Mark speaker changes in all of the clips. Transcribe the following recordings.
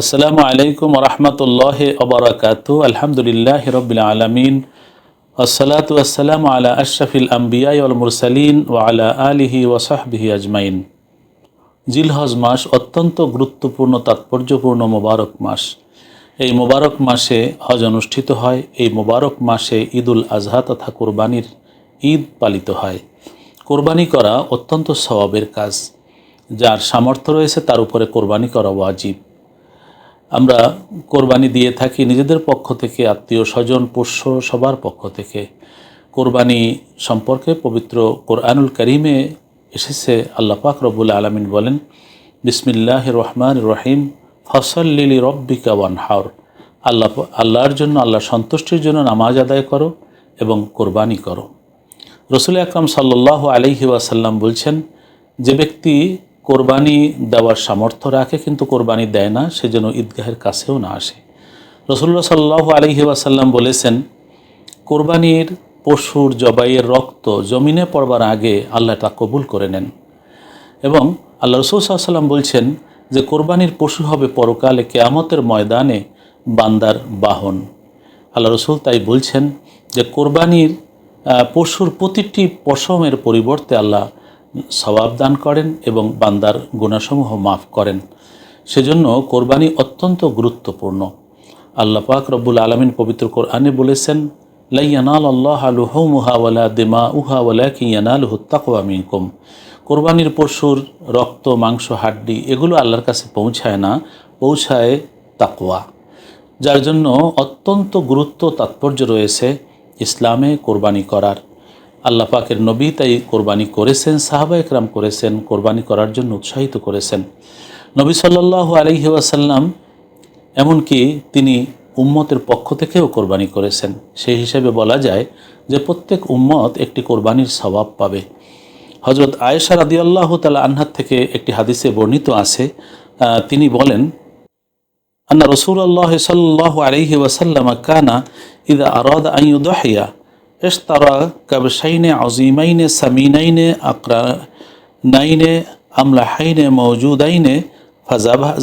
Speaker 1: আসসালামু আলাইকুম রহমতুল্লাহ ওবরাকাত আলহামদুলিল্লাহ রবিল আলমিন। আসসালাতু আসসালামু আলা আশরাফিল আম্বিয়া ওয়াল মুরসালিন ও আলা আলিহি ওয়াসাহবিহি আজমাইন। জিলহজ মাস অত্যন্ত গুরুত্বপূর্ণ, তাৎপর্যপূর্ণ মোবারক মাস। এই মোবারক মাসে হজ অনুষ্ঠিত হয়। এই মোবারক মাসে ঈদুল আজহা তথা কোরবানির ঈদ পালিত হয়। কোরবানি করা অত্যন্ত স্বভাবের কাজ। যার সামর্থ্য রয়েছে তার উপরে কোরবানি করা ওয়াজিব। আমরা কোরবানি দিয়ে থাকি নিজেদের পক্ষ থেকে, আত্মীয় স্বজন, পোষ্য সবার পক্ষ থেকে। কোরবানি সম্পর্কে পবিত্র কোরআনুল করিমে এসেছে আল্লাহ পাক রব্বুল আলমিন বলেন বিসমিল্লাহ রহমান রহিম ফসল্লিলি রব্বিকা ওয়ান হাওর আল্লাহ আল্লাহর জন্য আল্লাহ সন্তুষ্টির জন্য নামাজ আদায় করো এবং কোরবানি করো। রসুল আকরাম সাল্লাহ আলহি ওয়াসাল্লাম বলছেন, যে ব্যক্তি কোরবানি দেওয়ার সামর্থ্য রাখে, কিন্তু কোরবানি দেয় না সে যেন ঈদগাহের কাছেও না আসে। রসুল্লাহ সাল্লাহ আলহি বলেছেন, কোরবানির পশুর জবাইয়ের রক্ত জমিনে পড়বার আগে আল্লাহ তা কবুল করে নেন। এবং আল্লাহ রসুল সাল্লাম বলছেন যে, কোরবানির পশু হবে পরকালে কেয়ামতের ময়দানে বান্দার বাহন। আল্লাহ রসুল তাই বলছেন যে, কোরবানির পশুর প্রতিটি পশমের পরিবর্তে আল্লাহ সবাব দান করেন এবং বান্দার গুণাসমূহ মাফ করেন। সেজন্য কোরবানি অত্যন্ত গুরুত্বপূর্ণ। আল্লাহ পাক রব্বুল আলমিন পবিত্র কোরআনে বলেছেন লাইয়ানাল আল্লাহ আলুহমুহা ওয়ালা দিমা উহা ওয়ালা কিয়ানাল হুত্তাকওয়া মিনকুম। কোরবানির পশুর রক্ত, মাংস, হাড্ডি, এগুলো আল্লাহর কাছে পৌঁছায় না, পৌঁছায় তাকওয়া। যার জন্য অত্যন্ত গুরুত্ব, তাৎপর্য রয়েছে ইসলামে কোরবানি করার। আল্লাহ পাকের নবী তাই কোরবানি করেছেন, সাহাবা একরাম করেছেন, কোরবানি করার জন্য উৎসাহিত করেছেন। নবী সাল্লাহ আলহি ওয়াসাল্লাম এমনকি তিনি উম্মতের পক্ষ থেকেও কোরবানি করেছেন। সেই হিসেবে বলা যায় যে প্রত্যেক উম্মত একটি কোরবানির স্বভাব পাবে। হজরত আয়েশা রাদি আল্লাহ তালা আনহার থেকে একটি হাদিসে বর্ণিত আছে তিনি বলেন, আন্না রসুল আল্লাহ সাল্লাহ আলহি ওয়াসাল্লাম কানা ইদা আরাদ আইউদহিয়া এশতারা কাবসাইনে আজিমাইনে সামিনাইনে আকরানাইনে আমলাহাইনে মৌজুদাইনে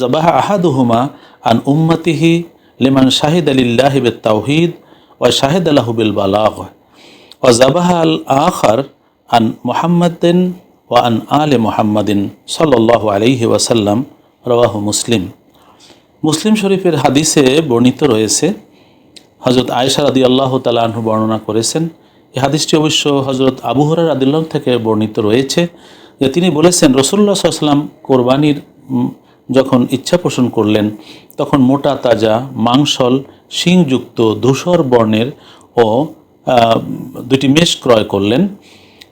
Speaker 1: জবাহ আহাদুহুমা আন উম্মতিহি লিমান শাহিদ আলিল্লাহ বিল তাওহিদ ও শাহিদ আল্লাহ বিল বালাগ ও জবাহ আল আখর আন মোহাম্মদিন ও আন আলে মোহাম্মদিন সাল্লাহ আলহি ওয়াসাল্লাম রওয়াহ মুসলিম মুসলিম শরীফের হাদিসে বর্ণিত রয়েছে হজরত আয়েশা রাদি আল্লাহ তালাহু বর্ণনা করেছেন। এই হাদিসটি অবশ্য হজরত আবুহরার আদিল্লাহ থেকে বর্ণিত রয়েছে যে তিনি বলেছেন রসুল্লা সাল্লাম কোরবানির যখন ইচ্ছা পোষণ করলেন, তখন মোটা তাজা, মাংসল, শিংযুক্ত, ধূসর বর্ণের ও দুটি মেষ ক্রয় করলেন।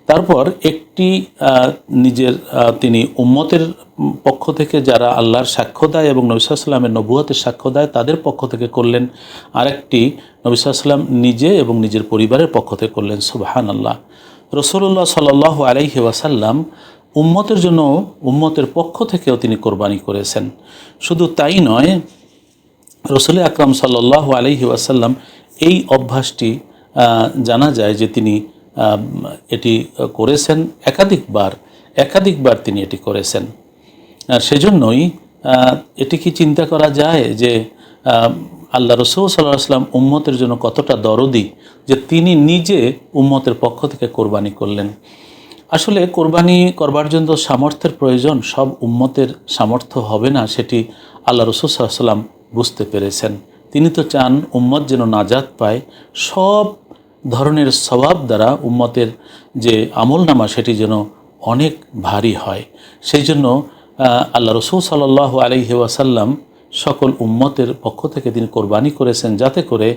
Speaker 1: তারপর একটি নিজের তিনি উম্মতের পক্ষ থেকে যারা আল্লাহর সাক্ষ্য দেয় এবং নবিসাল্লামের নবুয়াতের সাক্ষ্য দেয়, তাদের পক্ষ থেকে করলেন। আরেকটি নবিসাল্লাম নিজে এবং নিজের পরিবারের পক্ষ থেকে করলেন সুবাহান আল্লাহ রসুল্লাহ সাল্লাহ আলাইহি ওয়াসাল্লাম উম্মতের জন্য উম্মতের পক্ষ থেকেও তিনি কোরবানি করেছেন। শুধু তাই নয়, রসুল আকরাম সাল্লাহ আলহি ওয়াসাল্লাম এই অভ্যাসটি জানা যায় যে তিনি এটি করেছেন একাধিকবার একাধিকবার তিনি এটি করেছেন। আর সেজন্যই এটি কি চিন্তা করা যায় যে আল্লাহ রসুল সাল্লাহ আসলাম উম্মতের জন্য কতটা দরদি যে তিনি নিজে উম্মতের পক্ষ থেকে কোরবানি করলেন? আসলে কোরবানি করবার জন্য সামর্থ্যের প্রয়োজন, সব উম্মতের সামর্থ্য হবে না, সেটি আল্লাহ রসুল সাল্লাম বুঝতে পেরেছেন। তিনি তো চান উম্মত যেন নাজাত পায়, সব ধরনের স্বভাব দ্বারা উম্মতের যে আমল নামা সেটি যেন অনেক ভারী হয়। সেই জন্য আল্লাহ রসুল সাল্লাহ আলহি ওয়াসাল্লাম সকল উম্মতের পক্ষ থেকে তিনি কোরবানি করেছেন যাতে করে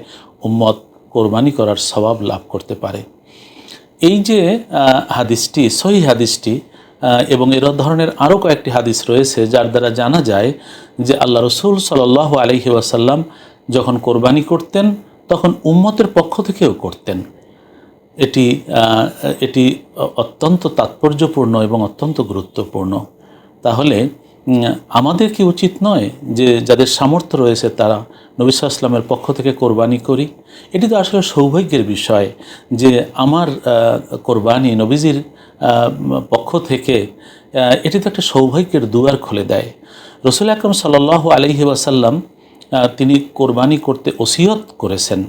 Speaker 1: উম্মত কোরবানি করার স্বভাব লাভ করতে পারে। এই যে হাদিসটি, সহি হাদিসটি এবং এর ধরনের আরও কয়েকটি হাদিস রয়েছে, যার দ্বারা জানা যায় যে আল্লাহ রসুল সাল্লাহ আলহি ওয়াসাল্লাম যখন কোরবানি করতেন তখন উম্মতের পক্ষ থেকেও করতেন। এটি এটি অত্যন্ত তাৎপর্যপূর্ণ এবং অত্যন্ত গুরুত্বপূর্ণ। তাহলে আমাদের কি উচিত নয় যে যাদের সামর্থ্য রয়েছে তারা নবী ইসলামের পক্ষ থেকে কোরবানি করি? এটি তো আসলে সৌভাগ্যের বিষয় যে আমার কোরবানি নবীজির পক্ষ থেকে এটি তো একটা সৌভাগ্যের দুয়ার খুলে দেয়। রসুল আকরম সাল্লাহ আলহি ওয়াসাল্লাম তিনি কোরবানি করতে ওসিয়ত করেছেন।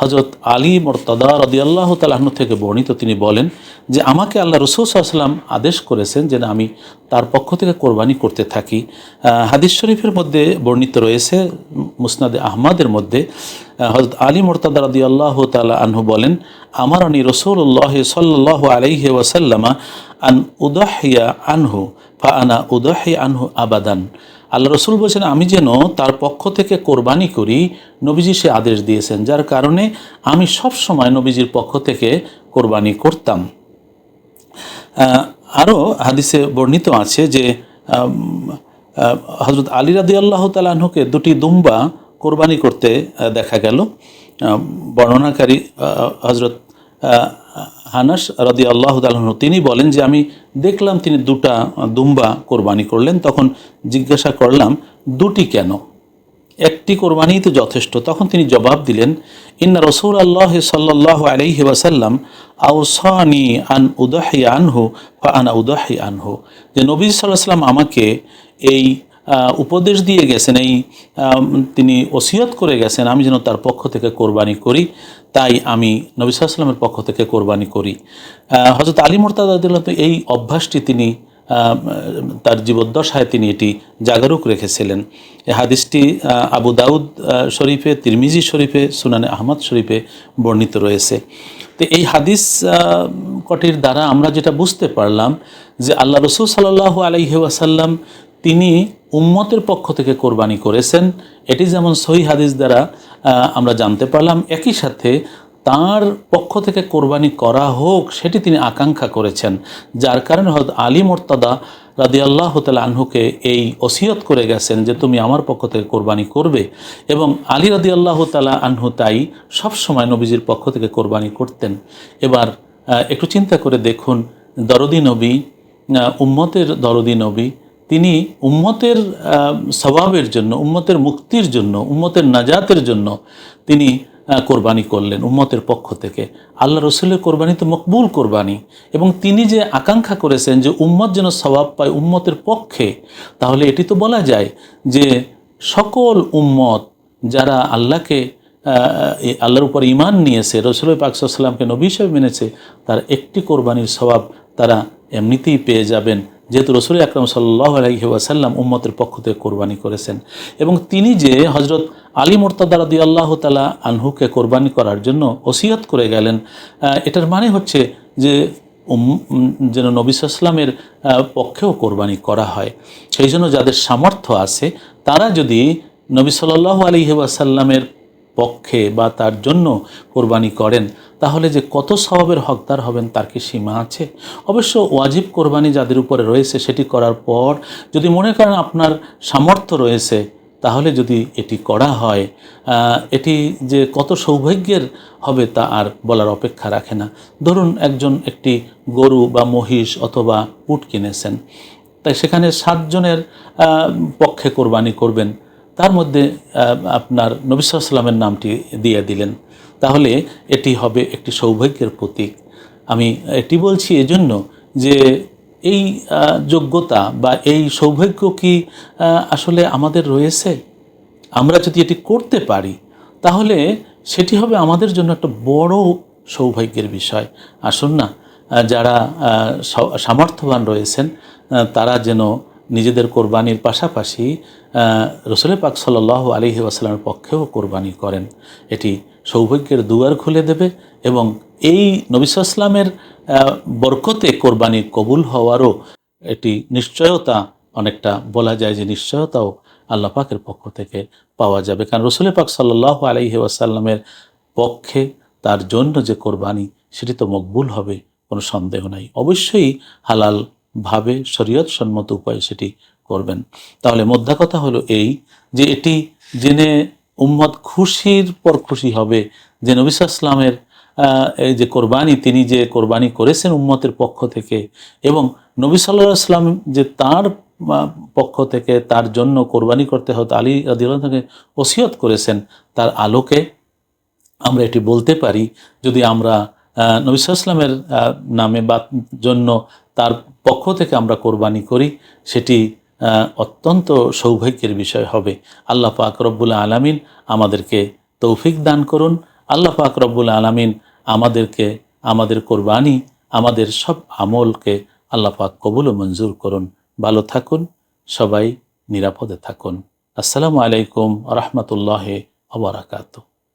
Speaker 1: হজরত আলী মর্তদা রদিয়াল্লাহ তালাহন থেকে বর্ণিত তিনি বলেন যে, আমাকে আল্লাহ রসুল সাল্লাম আদেশ করেছেন যেন আমি তার পক্ষ থেকে কোরবানি করতে থাকি। হাদিস শরীফের মধ্যে বর্ণিত রয়েছে, মুসনাদে আহমাদের মধ্যে হজরত আলী মোরতাদা রদি আল্লাহ তালা আনহু বলেন আমার আনি রসুল্লাহ সাল্লাহ আলাইহি ওয়াসাল্লামা আন উদাহিয়া আনহু ফা আনা উদাহি আনহু আবাদান। আল্লাহ রসুল বলছেন, আমি যেন তার পক্ষ থেকে কোরবানি করি, নবীজি সে আদেশ দিয়েছেন, যার কারণে আমি সব সময় নবীজির পক্ষ থেকে কোরবানি করতাম। আরও হাদিসে বর্ণিত আছে যে হজরত আলী রাদি আল্লাহ তালাহুকে দুটি দুম্বা কোরবানি করতে দেখা গেল। বর্ণনাকারী হজরত হানাস রাদি আল্লাহ তালাহু তিনি বলেন যে আমি দেখলাম তিনি দুটা দুম্বা কোরবানি করলেন, তখন জিজ্ঞাসা করলাম, দুটি কেন? একটি কোরবানিই তো যথেষ্ট। তখন তিনি জবাব দিলেন, ইন্না রসুল আল্লাহ সাল্লাহ আলাইহি ওয়াসাল্লাম আউসানি আন উদাহি আনহু বা আনা উদাহি আনহু। যে নবী সাল্লাহ সাল্লাম আমাকে এই উপদেশ দিয়ে গেছেন, এই তিনি ওসিয়ত করে গেছেন, আমি যেন তার পক্ষ থেকে কোরবানি করি। তাই আমি নবী পক্ষ থেকে কোরবানি করি। হজরত আলী মোরতাদ এই অভ্যাসটি তিনি তার জীবদ্দশায় তিনি এটি জাগরুক রেখেছিলেন। হাদিসটি আবু দাউদ শরীফে, তিরমিজি শরীফে, সুনানে আহমদ শরীফে বর্ণিত রয়েছে। তো এই হাদিস কটির দ্বারা আমরা যেটা বুঝতে পারলাম যে আল্লাহ রসুল সাল্লাহ আলাইহি ওয়াসাল্লাম তিনি উম্মতের পক্ষ থেকে কোরবানি করেছেন। এটি যেমন সহি হাদিস দ্বারা আমরা জানতে পারলাম। একই সাথে তার পক্ষ থেকে কোরবানি করা হোক, সেটি তিনি আকাঙ্ক্ষা করেছেন। যার কারণে হয়তো আলী মোর্তাদা রাদি আল্লাহ তালা আনহুকে এই ওসিয়ত করে গেছেন যে, তুমি আমার পক্ষ থেকে কোরবানি করবে। এবং আলী রাদি আল্লাহ তালা আনহু তাই সবসময় নবীজির পক্ষ থেকে কোরবানি করতেন। এবার একটু চিন্তা করে দেখুন, দরদি নবী উম্মতের দরদি নবী তিনি উম্মতের স্বভাবের জন্য, উম্মতের মুক্তির জন্য, উম্মতের নাজাতের জন্য তিনি কোরবানি করলেন উম্মতের পক্ষ থেকে। আল্লাহ রসুলের কোরবানি তো মকবুল কোরবানি। এবং তিনি যে আকাঙ্ক্ষা করেছেন যে উম্মত যেন স্বভাব পায় উম্মতের পক্ষে, তাহলে এটি তো বলা যায় যে সকল উম্মত যারা আল্লাহকে আল্লাহর উপর ইমান নিয়েছে, রসুল পাকসাল্লামকে নবী হিসেবে মেনেছে, তার একটি কোরবানির স্বভাব তারা এমনিতেই পেয়ে যাবেন। যেহেতু রসুল আকরম সাল্লাহ উম্মতের পক্ষ থেকে কোরবানি করেছেন এবং তিনি যে হজরত আলী মোর্তাদা রদি আল্লাহ তালা আনহুকে কোরবানি করার জন্য ওসিয়ত করে গেলেন এটার মানে হচ্ছে যে যেন নবী সাল্লামের পক্ষেও কোরবানি করা হয়। সেই জন্য যাদের সামর্থ্য আছে, তারা যদি নবী সাল্লাহ আলহি ওয়াসাল্লামের পক্ষে বা তার জন্য কোরবানি করেন, তাহলে যে কত স্বভাবের হকদার হবেন তার কি সীমা আছে? অবশ্য ওয়াজিব কোরবানি যাদের উপরে রয়েছে সেটি করার পর যদি মনে করেন আপনার সামর্থ্য রয়েছে, তাহলে যদি এটি করা হয় এটি যে কত সৌভাগ্যের হবে তা আর বলার অপেক্ষা রাখে না। ধরুন একজন একটি গরু বা মহিষ অথবা উট কিনেছেন, তাই সেখানে সাতজনের পক্ষে কোরবানি করবেন। তার মধ্যে আপনার নবী সাল্লামের নামটি দিয়ে দিলেন। তাহলে এটি হবে একটি সৌভাগ্যের প্রতীক। আমি এটি বলছি এজন্য যে এই যোগ্যতা বা এই সৌভাগ্য কি আসলে আমাদের রয়েছে? আমরা যদি এটি করতে পারি, তাহলে সেটি হবে আমাদের জন্য একটা বড় সৌভাগ্যের বিষয়। আসুন না যারা সামর্থ্যবান রয়েছেন তারা যেন নিজেদের কোরবানির পাশাপাশি রসুল পাক সাল্লাহ আলহি আসালামের পক্ষেও কোরবানি করেন। এটি সৌভাগ্যের দুয়ার খুলে দেবে এবং এই নবিসামের বরকতে কোরবানি কবুল হওয়ারও এটি নিশ্চয়তা, অনেকটা বলা যায় যে নিশ্চয়তাও আল্লাহ পাকের পক্ষ থেকে পাওয়া যাবে। কারণ রসুল পাক সাল্লাহ আলহি আসাল্লামের পক্ষে তার জন্য যে কোরবানি, সেটি তো মকবুল হবে, কোনো সন্দেহ নাই। অবশ্যই হালাল ভাবে শরীয়ত সম্মত উপায়ে সেটি করবেন। তাহলে মোদ্দা কথা হলো এই যে এটি জেনে উম্মত খুশির পর খুশি হবে যে নবিস ইসলামের এই যে কোরবানি তিনি যে কোরবানি করেছেন উম্মতের পক্ষ থেকে এবং নবী সাল্লাহ আসলাম যে তার পক্ষ থেকে তার জন্য কোরবানি করতে হতো আলী রাদিউল্লাহ থেকে ওসিয়ত করেছেন তার আলোকে আমরা এটি বলতে পারি। যদি আমরা আহ, নবী সাল্লামের নামে বা জন্য তার পক্ষ থেকে আমরা কোরবানি করি, সেটি অত্যন্ত সৌভাগ্যের বিষয় হবে। আল্লাহ পাক রব্বুল আলামিন আমাদেরকে তৌফিক দান করুন। আল্লাহ পাক রব্বুল আলামিন আমাদেরকে, আমাদের কোরবানি, আমাদের সব আমলকে আল্লাহ পাক কবুল মঞ্জুর করুন। ভালো থাকুন, সবাই নিরাপদে থাকুন। আসসালামু আলাইকুম রহমতুল্লাহ আবরাকাতু